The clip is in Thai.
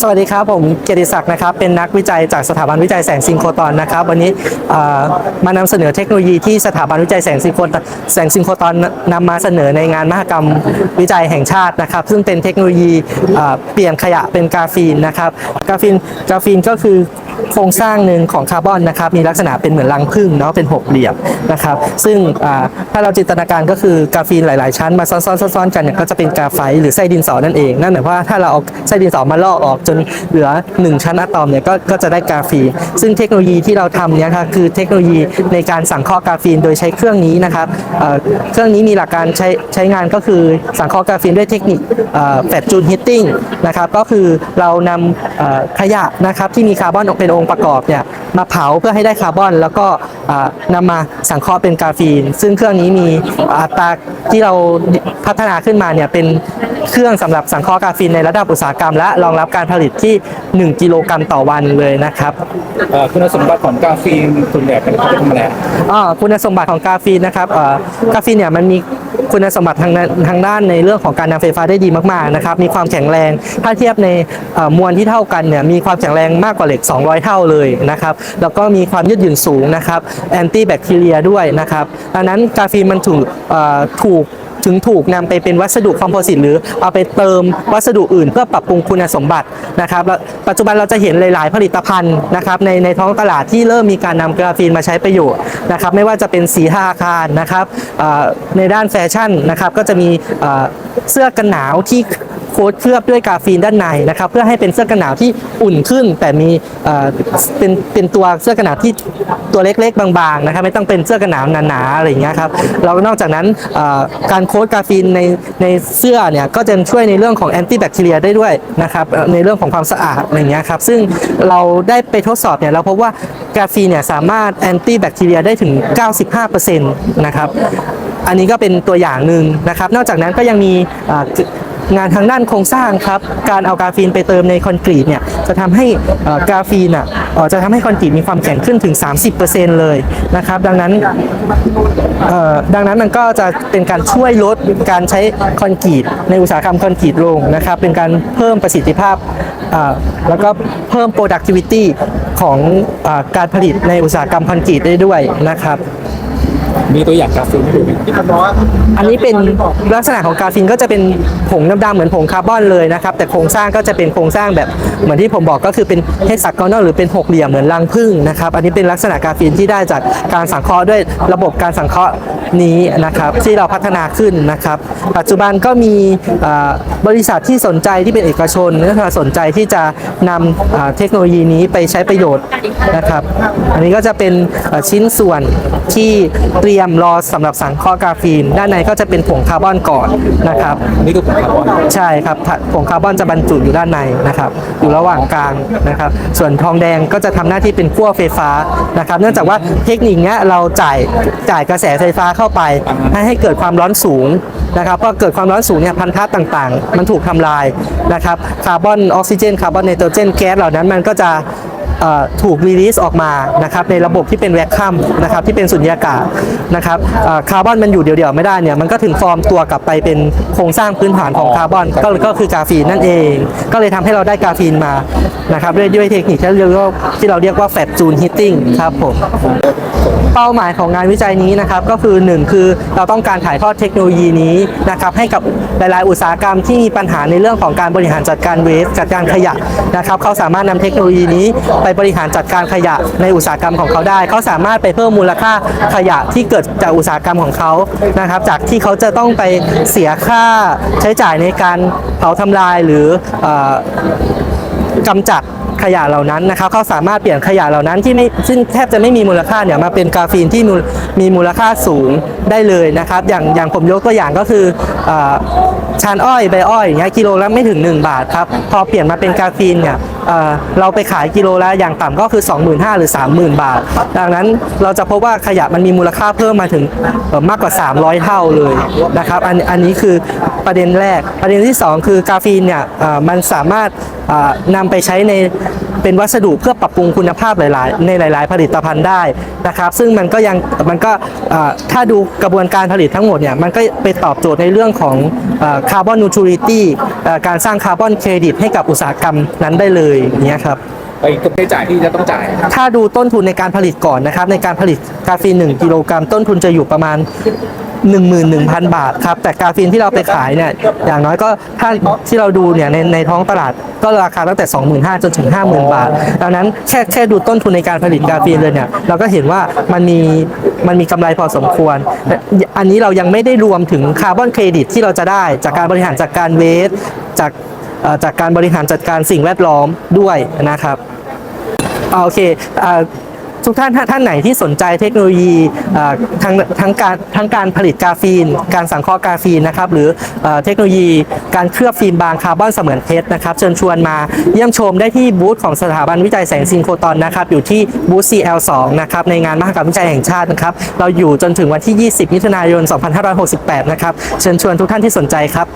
สวัสดีครับผมเกียรติศักดิ์นะครับเป็นนักวิจัยจากสถาบันวิจัยแสงซิงโครตอนนะครับ วันนี้มานำเสนอเทคโนโลยีที่สถาบันวิจัยแสงซิงโครตอนแสงซิงโครตอนนำมาเสนอในงานมหกรรมวิจัยแห่งชาตินะครับ ซึ่งเป็นเทคโนโลยีเปลี่ยนขยะเป็นกาฟีนนะครับกาฟีนกาฟีนก็คือ โครงสร้างหนึ่งของคาร์บอนนะครับมีลักษณะเป็นเหมือนรังผึ้งเนาะเป็นหกเหลี่ยมนะครับซึ่งถ้าเราจินตนาการก็คือกราฟีนหลาย ๆ ชั้นมาซ้อนๆๆๆกันเนี่ยก็จะเป็นกราไฟต์หรือไส้ดินสอนั่นเองนั่นหมายความว่าถ้าเราเอาไส้ดินสอมาลอกออกจนเหลือ 1 ชั้นอะตอมเนี่ยก็ก็จะได้กราฟีน ซึ่งเทคโนโลยีที่เราทำเนี่ยครับคือเทคโนโลยีในการสังเคราะห์กราฟีนโดยใช้เครื่องนี้นะครับเครื่องนี้มีหลักการใช้ใช้งานก็คือสังเคราะห์กราฟีนด้วยเทคนิคแฟลจูนฮิตติ้งนะครับก็คือเรานำขยะนะครับที่มีคาร์บอนเป็นองค์ประกอบเนี่ยมาเผาเพื่อให้ได้คาร์บอน แล้วก็นำนำมาสังเคราะห์เป็นกราฟีน ซึ่งเครื่องนี้มีอัตราที่เราพัฒนาขึ้นมาเนี่ยเป็น เครื่องสำหรับสังเคราะห์กราฟีนในระดับอุตสาหกรรม และรองรับการผลิตที่ 1 กิโลกรัมต่อวันเลยนะครับเอ่อคุณสมบัติของกาฟีนส่วนใหญ่เป็นเขาเป็นทำอะไรอะอ่าคุณสมบัติของกราฟีนนะครับเอ่อกราฟีนเนี่ยมันมีคุณสมบัติทางด้านทางด้านในเรื่องของการนำไฟฟ้าได้ดีมากๆนะครับมีความแข็งแรง ถ้าเทียบในเอ่อมวลที่เท่ากันเนี่ยมีความแข็งแรงมากกว่าเหล็ก 200 เท่าเลยนะครับแล้วก็มีความยืดหยุ่นสูงนะครับแอนตี้แบคทีเรียด้วยนะครับดังนั้นกราฟีนมันถูกเอ่อถูก ถึงถูกนำไปเป็นวัสดุคอมโพสิตหรือเอาไปเติมวัสดุอื่น เพื่อปรับปรุงคุณสมบัตินะครับปัจจุบันเราจะเห็นหลาย ๆ ผลิตภัณฑ์นะครับในในท้องตลาดที่เริ่มมีการนำกราฟีนมาใช้ประโยชน์นะครับไม่ว่าจะเป็นสีทาอาคารนะครับในด้านแฟชั่นนะครับก็จะมีเสื้อกันหนาวที่ โค้ดเคลือบด้วยกาฟีนด้านในนะครับเพื่อให้เป็นเสื้อกันหนาวที่อุ่นขึ้น แต่มีเอ่อเป็นเป็นตัวเสื้อกันหนาวที่ตัวเล็กๆ บางๆนะครับไม่ต้องเป็นเสื้อกันหนาวหนาๆอะไรอย่างเงี้ยครับแล้วนอกจากนั้นเอ่อการโค้ดกาฟีนในในเสื้อเนี่ยก็จะช่วยในเรื่องของแอนตี้แบคทีเรียได้ด้วยนะครับในเรื่องของความสะอาดอะไรเงี้ยครับซึ่งเราได้ไปทดสอบเนี่ยเราพบว่ากาฟีนเนี่ยสามารถแอนตี้แบคทีเรียได้ถึง 95%นะครับอันนี้ก็เป็นตัวอย่างหนึ่งนะครับ นอกจากนั้นก็ยังมี งานทางด้านโครงสร้างครับ การเอากราฟีนไปเติมในคอนกรีตเนี่ยจะทำให้อ่อกราฟีนอะจะทำให้คอนกรีตมีความแข็งขึ้นถึง 30%เลยนะครับ ดังนั้นเอ่อดังนั้นมันก็จะเป็นการช่วยลดการใช้คอนกรีตในอุตสาหกรรมคอนกรีตลงนะครับ เป็นการเพิ่มประสิทธิภาพอ่าแล้วก็เพิ่ม productivity ของอาการผลิตในอุตสาหกรรมคอนกรีตได้ด้วยนะครับ มีตัวอย่างกาฟีนให้ดูไหมอันนี้เป็นลักษณะของกาฟีนก็จะเป็นผงดำๆเหมือนผงคาร์บอนเลยนะครับ แต่โครงสร้างก็จะเป็นโครงสร้างแบบเหมือนที่ผมบอกก็คือเป็นเฮกซากอนหรือเป็นหกเหลี่ยมเหมือนรังผึ้งนะครับ อันนี้เป็นลักษณะกาฟีนที่ได้จากการสังเคราะห์ด้วยระบบการสังเคราะห์นี้นะครับ ที่เราพัฒนาขึ้นนะครับ ปัจจุบันก็มีบริษัทที่สนใจที่เป็นเอกชนนะครับสนใจที่จะนำเทคโนโลยีนี้ไปใช้ประโยชน์นะครับ อันนี้ก็จะเป็นชิ้นส่วนที่เตรียมรอสำหรับสังเคราะห์กาฟีน ด้านในก็จะเป็นผงคาร์บอนก่อนนะครับนี่คือผงคาร์บอนใช่ครับผงคาร์บอนจะบรรจุอยู่ด้านในนะครับ อยู่ระหว่างกลางนะครับ ส่วนทองแดงก็จะทำหน้าที่เป็นขั้วไฟฟ้านะครับ เนื่องจากว่าเทคนิคนี้เราจ่ายจ่ายกระแสไฟฟ้าเข้าไป ให้ให้เกิดความร้อนสูงนะครับพอเกิดความร้อนสูงเนี่ยพันธะต่างๆ มันถูกทำลายนะครับคาร์บอนออกซิเจนคาร์บอนไนโตรเจนแก๊สเหล่านั้นมันก็จะ ถูกรีลีสออกมานะครับในระบบที่เป็นแวคคัมนะครับที่เป็นสุญญากาศนะครับเอ่อคาร์บอนมันอยู่เดี่ยวๆไม่ได้เนี่ยมันก็ถึงฟอร์มตัวกลับไปเป็นโครงสร้างพื้นฐานของคาร์บอนก็ก็คือกราฟีนนั่นเอง ก็เลยทำให้เราได้กราฟีนมานะครับด้วยด้วยเทคนิคที่เราเรียกว่าที่เราเรียกว่าแฟตจูนฮิตติ้งครับผม เป้าหมายของงานวิจัยนี้นะครับก็คือ 1 คือเราต้องการถ่ายทอดเทคโนโลยีนี้นะครับให้กับหลาย ๆ อุตสาหกรรมที่มีปัญหาในเรื่องของการบริหารจัดการเวสจัดการขยะนะครับเขาสามารถนำเทคโนโลยีนี้ไปบริหารจัดการขยะในอุตสาหกรรมของเขาได้ เขาสามารถไปเพิ่มมูลค่าขยะที่เกิดจากอุตสาหกรรมของเขานะครับจากที่เขาจะต้องไปเสียค่าใช้จ่ายในการเผาทำลายหรืออกำจัด ขยะเหล่านั้นนะครับเขาสามารถเปลี่ยนขยะเหล่านั้นที่ไม่ซึ่งแทบจะไม่มีมูลค่าเนี่ยมาเป็นกาฟีนที่มีมูลค่าสูงได้เลยนะครับ อย่างอย่างผมยกตัวอย่างก็คืออชานอ้อยใบอ้อยอย่างเงี้ยกิโลละไม่ถึง 1 บาทครับพอเปลี่ยนมาเป็นกาฟีนเนี่ยเเราไปขายกิโลละอย่างต่ำก็คือ 25,000 หรือ 30,000 บาท ดังนั้นเราจะพบว่าขยะมันมีมูลค่าเพิ่มมาถึงมากกว่า 300 เท่าเลยนะครับอันอันนี้คือประเด็นแรก ประเด็นที่ 2 คือกาฟีนเนี่ยมันสามารถ นำไปใช้ในเป็นวัสดุเพื่อปรับปรุงคุณภาพหลาย ๆ ในหลาย ๆ ผลิตภัณฑ์ได้นะครับ ซึ่งมันก็ยังมันก็เอ่อถ้าดูกระบวนการผลิตทั้งหมดเนี่ยมันก็ไปตอบโจทย์ในเรื่องของคาร์บอนนูทริตี้การสร้างคาร์บอนเครดิตให้กับอุตสาหกรรมนั้นได้เลยอย่างเนี้ยครับไปกับค่าใช้จ่ายที่จะต้องจ่ายครับถ้าดูต้นทุนในการผลิตก่อนนะครับ ในการผลิตกาฟีน1กิโลกรัมต้นทุนจะอยู่ประมาณ 11,000 บาทครับ แต่กาฟีนที่เราไปขายเนี่ยอย่างน้อยก็ถ้าที่เราดูเนี่ยในในท้องตลาดก็ราคาตั้งแต่ 25,000จนถึง 50,000 บาท ดังนั้นแค่แค่ดูต้นทุนในการผลิตกาฟีนเลยเนี่ยเราก็เห็นว่ามันมีมันมีกำไรพอสมควร อันนี้เรายังไม่ได้รวมถึงคาร์บอนเครดิตที่เราจะได้จากการบริหารจัดการเวสจากจากการบริหารจัดการสิ่งแวดล้อมด้วยนะครับโอเค ทุกท่านท่านไหนที่สนใจเทคโนโลยีอ่าทั้งทั้งการทั้งการผลิตกาฟีน การสังเคราะห์กาฟีนนะครับหรือเอ่อเทคโนโลยีการเคลือบฟิล์มบางคาร์บอนเสมือนเพชรนะครับเชิญชวนมาเยี่ยมชมได้ที่บูธของสถาบันวิจัยแสงซินโครตอนนะครับอยู่ที่บูธ CL2 นะครับในงานมหกรรมวิจัยแห่งชาตินะครับเราอยู่จนถึงวันที่ 20 มิถุนายน 2568 นะครับเชิญชวนทุกท่านที่สนใจครับ